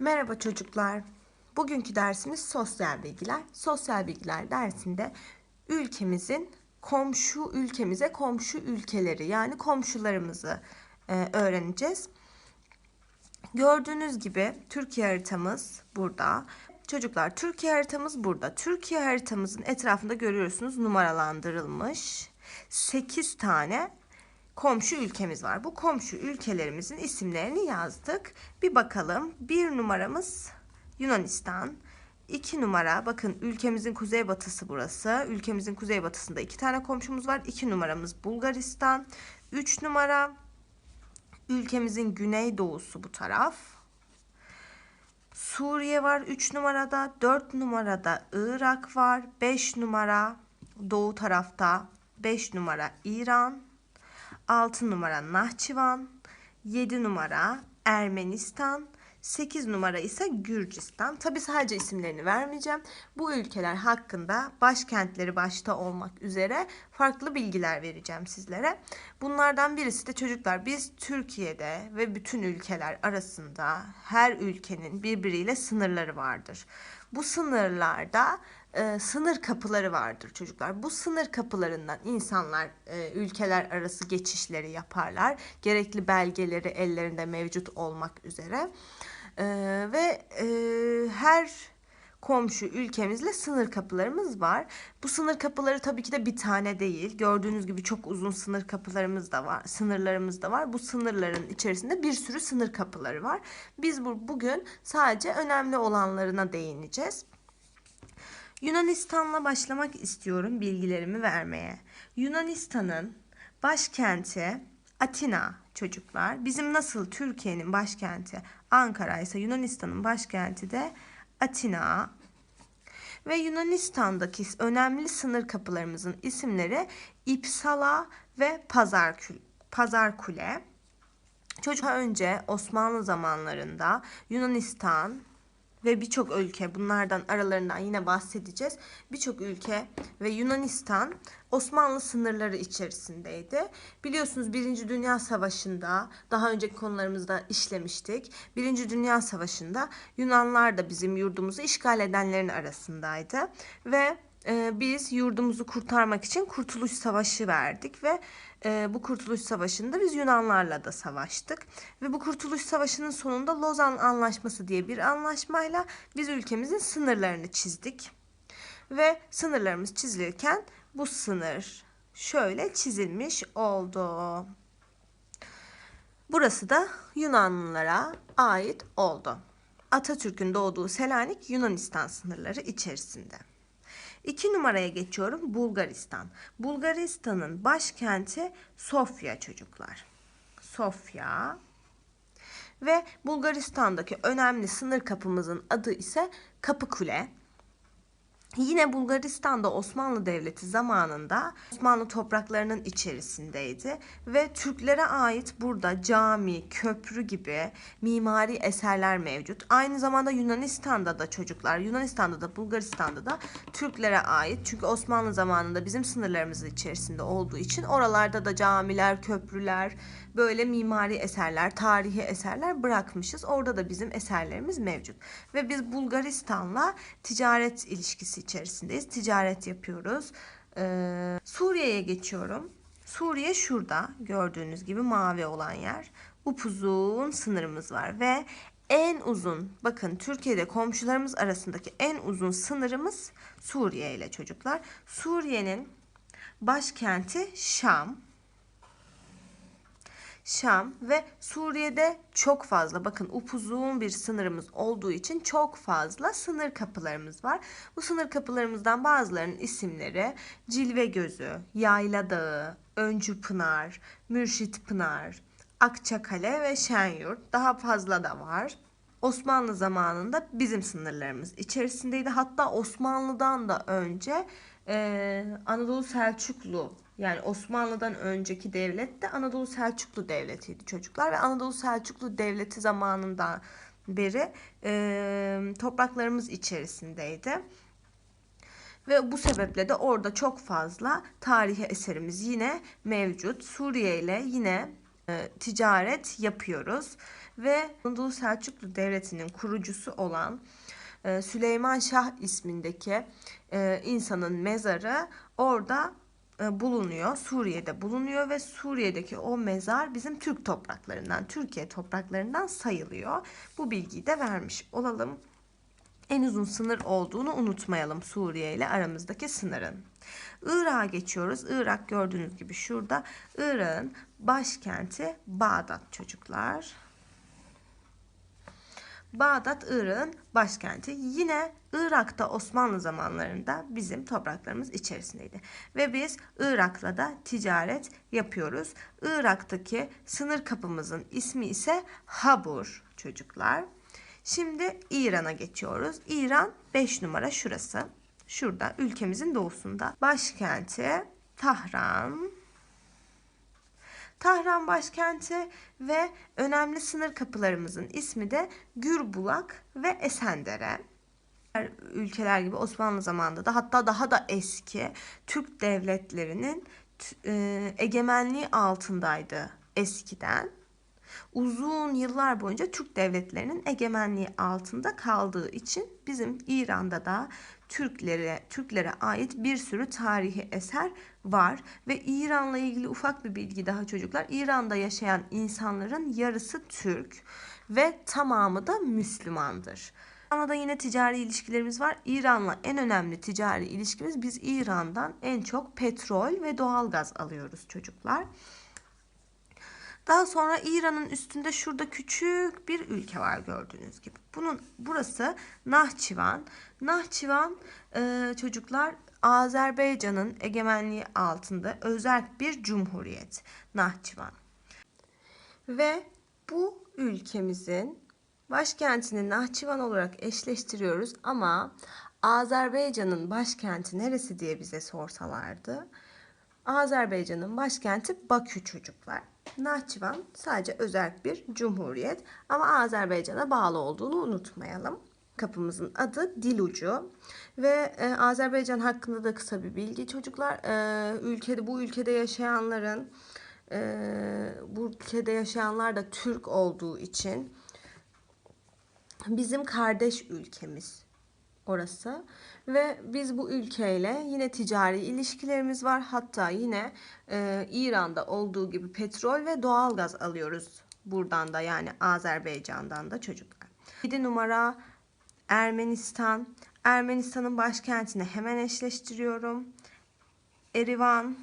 Merhaba çocuklar. Bugünkü dersimiz sosyal bilgiler. Sosyal bilgiler dersinde ülkemizin komşu ülkemize komşu ülkeleri yani komşularımızı e, öğreneceğiz. Gördüğünüz gibi Türkiye haritamız burada. Çocuklar Türkiye haritamız burada. Türkiye haritamızın etrafında görüyorsunuz numaralandırılmış 8 tane komşu ülkemiz var. Bu komşu ülkelerimizin isimlerini yazdık. Bir bakalım. Bir numaramız Yunanistan. İki numara bakın ülkemizin kuzeybatısı burası. Ülkemizin kuzeybatısında iki tane komşumuz var. İki numaramız Bulgaristan. Üç numara ülkemizin güneydoğusu bu taraf. Suriye var 3 numarada. 4 numarada Irak var. 5 numara doğu tarafta. 5 numara İran. 6 numara Nahçıvan, 7 numara Ermenistan, 8 numara ise Gürcistan. Tabi sadece isimlerini vermeyeceğim. Bu ülkeler hakkında başkentleri başta olmak üzere farklı bilgiler vereceğim sizlere. Bunlardan birisi de çocuklar biz Türkiye'de ve bütün ülkeler arasında her ülkenin birbiriyle sınırları vardır. Bu sınırlarda e, sınır kapıları vardır çocuklar. Bu sınır kapılarından insanlar e, ülkeler arası geçişleri yaparlar. Gerekli belgeleri ellerinde mevcut olmak üzere. E, ve e, her komşu ülkemizle sınır kapılarımız var. Bu sınır kapıları tabii ki de bir tane değil. Gördüğünüz gibi çok uzun sınır kapılarımız da var. Sınırlarımız da var. Bu sınırların içerisinde bir sürü sınır kapıları var. Biz bu, bugün sadece önemli olanlarına değineceğiz. Yunanistan'la başlamak istiyorum bilgilerimi vermeye. Yunanistan'ın başkenti Atina çocuklar. Bizim nasıl Türkiye'nin başkenti Ankara ise Yunanistan'ın başkenti de Atina. Ve Yunanistan'daki önemli sınır kapılarımızın isimleri İpsala ve Pazarkül, Pazarkule. Çocuk önce Osmanlı zamanlarında Yunanistan, ve birçok ülke bunlardan aralarından yine bahsedeceğiz. Birçok ülke ve Yunanistan Osmanlı sınırları içerisindeydi. Biliyorsunuz Birinci Dünya Savaşı'nda daha önceki konularımızda işlemiştik. Birinci Dünya Savaşı'nda Yunanlar da bizim yurdumuzu işgal edenlerin arasındaydı ve e, biz yurdumuzu kurtarmak için Kurtuluş Savaşı verdik ve e, bu Kurtuluş Savaşı'nda biz Yunanlarla da savaştık. Ve bu Kurtuluş Savaşı'nın sonunda Lozan Anlaşması diye bir anlaşmayla biz ülkemizin sınırlarını çizdik. Ve sınırlarımız çizilirken bu sınır şöyle çizilmiş oldu. Burası da Yunanlılara ait oldu. Atatürk'ün doğduğu Selanik Yunanistan sınırları içerisinde. İki numaraya geçiyorum Bulgaristan. Bulgaristan'ın başkenti Sofya çocuklar. Sofya. Ve Bulgaristan'daki önemli sınır kapımızın adı ise Kapıkule. Yine Bulgaristan'da Osmanlı Devleti zamanında Osmanlı topraklarının içerisindeydi ve Türklere ait burada cami, köprü gibi mimari eserler mevcut. Aynı zamanda Yunanistan'da da çocuklar, Yunanistan'da da Bulgaristan'da da Türklere ait. Çünkü Osmanlı zamanında bizim sınırlarımızın içerisinde olduğu için oralarda da camiler, köprüler, böyle mimari eserler, tarihi eserler bırakmışız. Orada da bizim eserlerimiz mevcut. Ve biz Bulgaristan'la ticaret ilişkisi içerisindeyiz. Ticaret yapıyoruz. Ee, Suriye'ye geçiyorum. Suriye şurada gördüğünüz gibi mavi olan yer. Upuzun sınırımız var ve en uzun bakın Türkiye'de komşularımız arasındaki en uzun sınırımız Suriye ile çocuklar. Suriye'nin başkenti Şam. Şam ve Suriye'de çok fazla bakın upuzun bir sınırımız olduğu için çok fazla sınır kapılarımız var. Bu sınır kapılarımızdan bazılarının isimleri Cilve Gözü, Yayla Dağı, Öncü Pınar, Mürşit Pınar, Akçakale ve Şenyurt daha fazla da var. Osmanlı zamanında bizim sınırlarımız içerisindeydi. Hatta Osmanlı'dan da önce e, Anadolu Selçuklu yani Osmanlı'dan önceki devlet de Anadolu Selçuklu Devleti'ydi çocuklar ve Anadolu Selçuklu Devleti zamanından beri e, topraklarımız içerisindeydi. Ve bu sebeple de orada çok fazla tarihi eserimiz yine mevcut. Suriye ile yine e, ticaret yapıyoruz ve bulunduğu Selçuklu Devleti'nin kurucusu olan e, Süleyman Şah ismindeki e, insanın mezarı orada bulunuyor. Suriye'de bulunuyor ve Suriye'deki o mezar bizim Türk topraklarından, Türkiye topraklarından sayılıyor. Bu bilgiyi de vermiş olalım. En uzun sınır olduğunu unutmayalım Suriye ile aramızdaki sınırın. Irak'a geçiyoruz. Irak gördüğünüz gibi şurada. Irak'ın başkenti Bağdat çocuklar. Bağdat Irak'ın başkenti. Yine Irak'ta Osmanlı zamanlarında bizim topraklarımız içerisindeydi. Ve biz Irak'la da ticaret yapıyoruz. Irak'taki sınır kapımızın ismi ise Habur çocuklar. Şimdi İran'a geçiyoruz. İran 5 numara şurası. Şurada ülkemizin doğusunda. Başkenti Tahran. Tahran başkenti ve önemli sınır kapılarımızın ismi de Gürbulak ve Esendere. Ülkeler gibi Osmanlı zamanında da hatta daha da eski Türk devletlerinin egemenliği altındaydı eskiden. Uzun yıllar boyunca Türk devletlerinin egemenliği altında kaldığı için bizim İran'da da Türklere Türklere ait bir sürü tarihi eser var ve İran'la ilgili ufak bir bilgi daha çocuklar. İran'da yaşayan insanların yarısı Türk ve tamamı da Müslümandır. İran'la yine ticari ilişkilerimiz var. İran'la en önemli ticari ilişkimiz biz İran'dan en çok petrol ve doğalgaz alıyoruz çocuklar. Daha sonra İran'ın üstünde şurada küçük bir ülke var gördüğünüz gibi. Bunun burası Nahçıvan. Nahçıvan e, çocuklar Azerbaycan'ın egemenliği altında özel bir cumhuriyet Nahçıvan. Ve bu ülkemizin başkentini Nahçıvan olarak eşleştiriyoruz ama Azerbaycan'ın başkenti neresi diye bize sorsalardı. Azerbaycan'ın başkenti Bakü çocuklar. Nahçıvan sadece özel bir cumhuriyet ama Azerbaycan'a bağlı olduğunu unutmayalım. Kapımızın adı Dilucu ve e, Azerbaycan hakkında da kısa bir bilgi çocuklar. E, ülkede bu ülkede yaşayanların e, bu ülkede yaşayanlar da Türk olduğu için bizim kardeş ülkemiz orası ve biz bu ülkeyle yine ticari ilişkilerimiz var. Hatta yine e, İran'da olduğu gibi petrol ve doğalgaz alıyoruz buradan da yani Azerbaycan'dan da çocuklar. 7 numara Ermenistan. Ermenistan'ın başkentini hemen eşleştiriyorum. Erivan.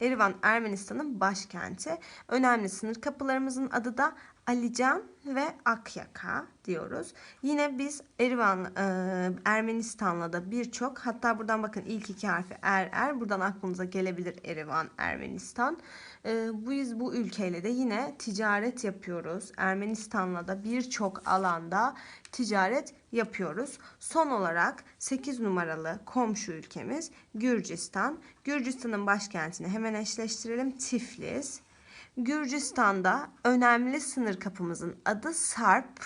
Erivan Ermenistan'ın başkenti. Önemli sınır kapılarımızın adı da Alican ve Akyaka diyoruz. Yine biz Erivan e, Ermenistan'la da birçok hatta buradan bakın ilk iki harfi er er buradan aklınıza gelebilir Erivan Ermenistan. E, biz bu ülkeyle de yine ticaret yapıyoruz. Ermenistan'la da birçok alanda ticaret yapıyoruz. Son olarak 8 numaralı komşu ülkemiz Gürcistan. Gürcistan'ın başkentini hemen eşleştirelim. Tiflis. Gürcistan'da önemli sınır kapımızın adı Sarp.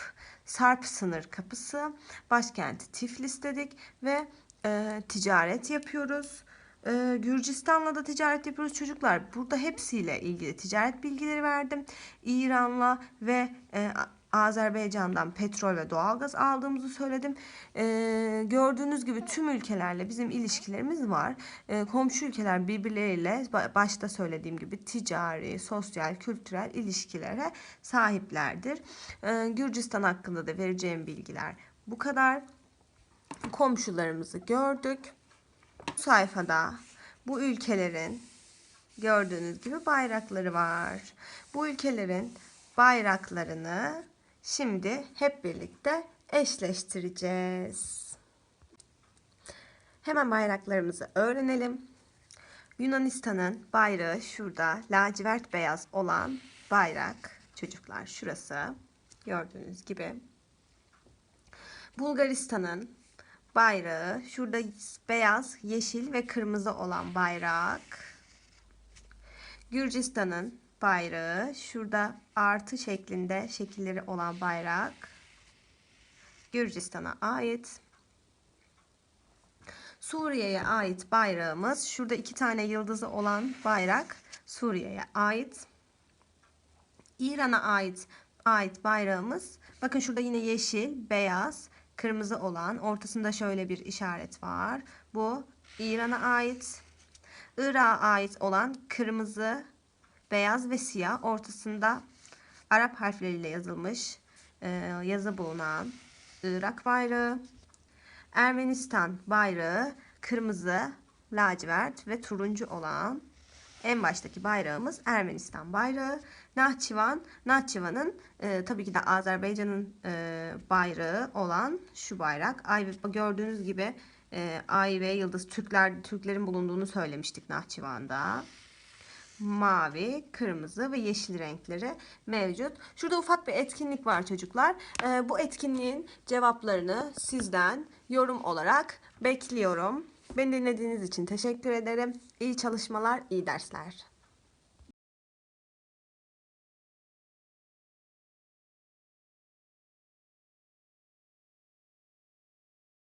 Sarp sınır kapısı. Başkenti Tiflis dedik ve e, ticaret yapıyoruz. E, Gürcistan'la da ticaret yapıyoruz çocuklar. Burada hepsiyle ilgili ticaret bilgileri verdim. İran'la ve e, Azerbaycan'dan petrol ve doğalgaz aldığımızı söyledim. Ee, gördüğünüz gibi tüm ülkelerle bizim ilişkilerimiz var. Ee, komşu ülkeler birbirleriyle başta söylediğim gibi ticari, sosyal, kültürel ilişkilere sahiplerdir. Ee, Gürcistan hakkında da vereceğim bilgiler bu kadar. Komşularımızı gördük. Bu sayfada bu ülkelerin gördüğünüz gibi bayrakları var. Bu ülkelerin bayraklarını Şimdi hep birlikte eşleştireceğiz. Hemen bayraklarımızı öğrenelim. Yunanistan'ın bayrağı şurada lacivert beyaz olan bayrak çocuklar şurası gördüğünüz gibi. Bulgaristan'ın bayrağı şurada beyaz, yeşil ve kırmızı olan bayrak. Gürcistan'ın bayrağı. Şurada artı şeklinde şekilleri olan bayrak. Gürcistan'a ait. Suriye'ye ait bayrağımız. Şurada iki tane yıldızı olan bayrak Suriye'ye ait. İran'a ait ait bayrağımız. Bakın şurada yine yeşil, beyaz, kırmızı olan ortasında şöyle bir işaret var. Bu İran'a ait. Irak'a ait olan kırmızı, beyaz ve siyah ortasında Arap harfleriyle yazılmış e, yazı bulunan Irak bayrağı. Ermenistan bayrağı kırmızı, lacivert ve turuncu olan en baştaki bayrağımız Ermenistan bayrağı. Nahçıvan, Nahçıvan'ın e, tabii ki de Azerbaycan'ın e, bayrağı olan şu bayrak. Ay gördüğünüz gibi e, ay ve yıldız Türkler Türklerin bulunduğunu söylemiştik Nahçıvan'da mavi, kırmızı ve yeşil renkleri mevcut. Şurada ufak bir etkinlik var çocuklar. Ee, bu etkinliğin cevaplarını sizden yorum olarak bekliyorum. Beni dinlediğiniz için teşekkür ederim. İyi çalışmalar, iyi dersler.